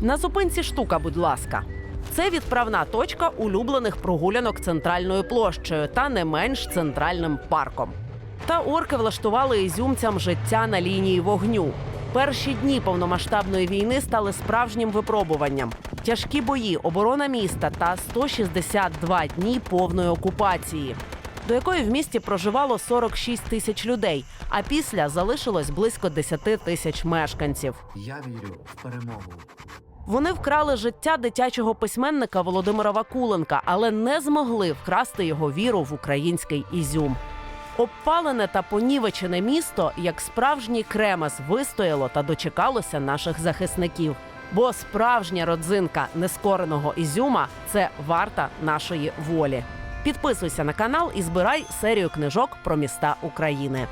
На зупинці штука, будь ласка. Це відправна точка улюблених прогулянок центральною площею та не менш центральним парком. Та орки влаштували ізюмцям життя на лінії вогню. Перші дні повномасштабної війни стали справжнім випробуванням. Тяжкі бої, оборона міста та 162 дні повної окупації, до якої в місті проживало 46 тисяч людей, а після залишилось близько 10 тисяч мешканців. Я вірю в перемогу. Вони вкрали життя дитячого письменника Володимира Вакуленка, але не змогли вкрасти його віру в український ізюм. Обпалене та понівечене місто, як справжній кремес, вистояло та дочекалося наших захисників. Бо справжня родзинка нескореного ізюма це варта нашої волі. Підписуйся на канал і збирай серію книжок про міста України.